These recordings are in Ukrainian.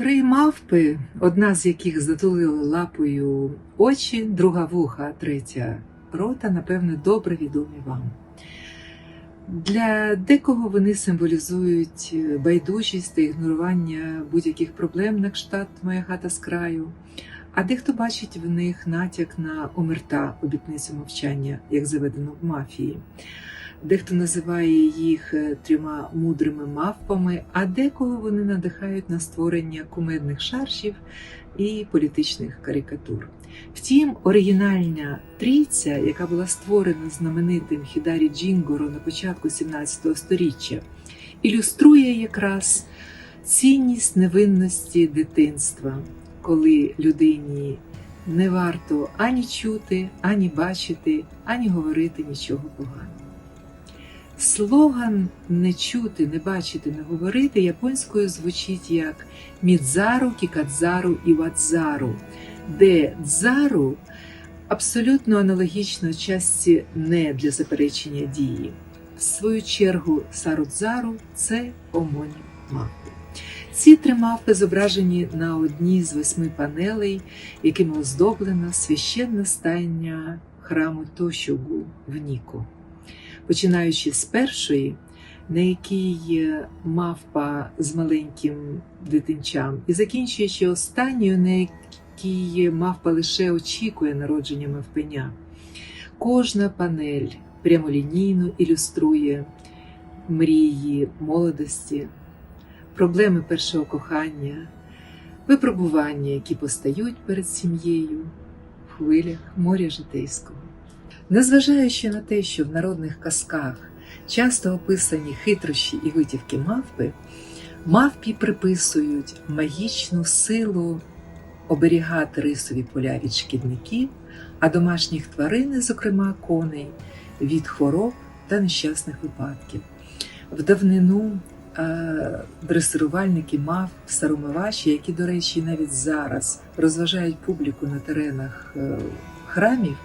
Три мавпи, одна з яких затулила лапою очі, друга вуха, третя рота, напевне, добре відомі вам. Для декого вони символізують байдужість та ігнорування будь-яких проблем на кштат Моя хата з краю, а дехто бачить в них натяк на омерта обітницю мовчання, як заведено в мафії. Дехто називає їх е, трьома мудрими мавпами, а декого вони надихають на створення кумедних шаршів і політичних карикатур. Втім, оригінальна трійця, яка була створена знаменитим Хідарі Джінгоро на початку 17 століття, ілюструє якраз цінність невинності дитинства, коли людині не варто ані чути, ані бачити, ані говорити нічого поганого. Слоган не чути, не бачити, не говорити японською звучить як Мідзару, Кікадзару і Вадзару, де дзару абсолютно аналогічно часті не для заперечення дії. В свою чергу сарудзару це омонім мавпи. Ці три мавпи зображені на одній з восьми панелей, якими оздоблена священна стайня храму Тошогу в Ніко починаючи з першої, на якій мавпа з маленьким дитинчам, і закінчуючи останньою, на якій мавпа лише очікує народження мавпеня. Кожна панель прямолінійно ілюструє мрії молодості, проблеми першого кохання, випробування, які постають перед сім'єю в хвилях моря житейського. Незважаючи на те, що в народних казках часто описані хитрощі і витівки мавпи, мавпі приписують магічну силу оберігати рисові поля від шкідників, а домашніх тварин, зокрема коней, від хвороб та нещасних випадків. В давнину е, дресирувальники мав саромаваші, які, до речі, навіть зараз розважають публіку на теренах е, храмів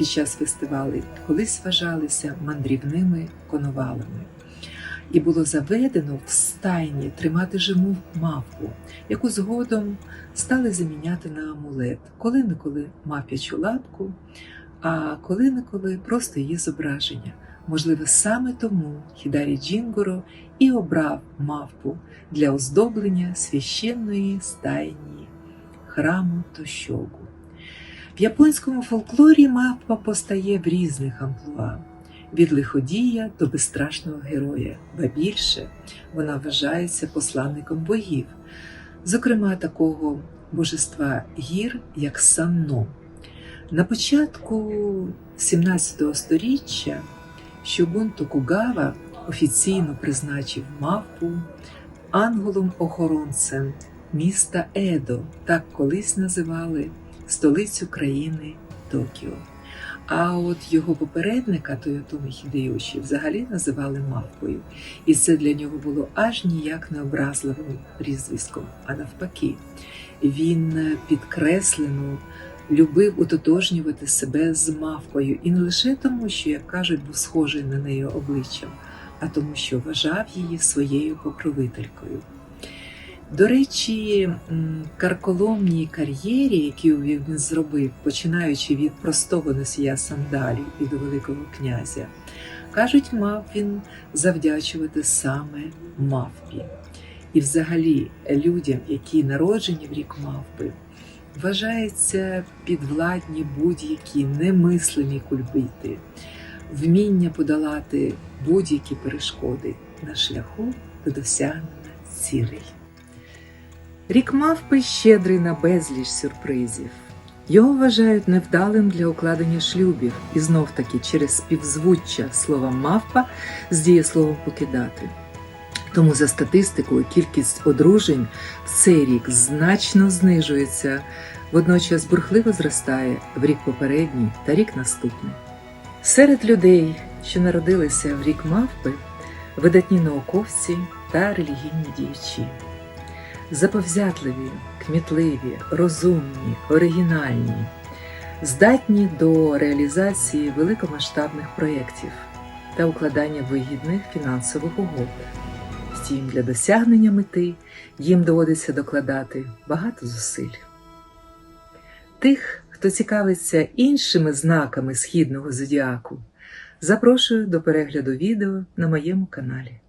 під час фестивалів, колись вважалися мандрівними коновалами. І було заведено в стайні тримати живу мавпу, яку згодом стали заміняти на амулет, коли-неколи мавпячу лапку, а коли-неколи просто її зображення. Можливо, саме тому Хідарі Джінгоро і обрав мавпу для оздоблення священної стайні храму Тощогу. Японському фольклорі мавпа постає в різних амплуа. Від лиходія до безстрашного героя, ба більше вона вважається посланником богів, зокрема такого божества гір, як Санно. На початку 17 століття Щогун Токугава офіційно призначив мавпу ангелом-охоронцем міста Едо, так колись називали столицю країни Токіо. А от його попередника Тойотоми Хідейоші взагалі називали мавпою, і це для нього було аж ніяк не образливим прізвиськом, а навпаки, він підкреслено любив утотожнювати себе з мавпою, і не лише тому, що, як кажуть, був схожий на неї обличчям, а тому, що вважав її своєю покровителькою. До речі, карколомній кар'єрі, яку він зробив, починаючи від простого носія сандалів і до Великого князя, кажуть, мав він завдячувати саме мавпі. І, взагалі, людям, які народжені в рік мавпи, вважається підвладні будь-які немислимі кульбити, вміння подолати будь-які перешкоди на шляху до досягнення цілей. Рік мавпи щедрий на безліч сюрпризів. Його вважають невдалим для укладення шлюбів і знов таки через співзвуччя слова мавпа з дієсловом покидати. Тому за статистикою кількість одружень в цей рік значно знижується, водночас бурхливо зростає в рік попередній та рік наступний. Серед людей, що народилися в рік мавпи, видатні науковці та релігійні діячі заповзятливі, кмітливі, розумні, оригінальні, здатні до реалізації великомасштабних проєктів та укладання вигідних фінансових угод. Втім, для досягнення мети їм доводиться докладати багато зусиль. Тих, хто цікавиться іншими знаками східного зодіаку, запрошую до перегляду відео на моєму каналі.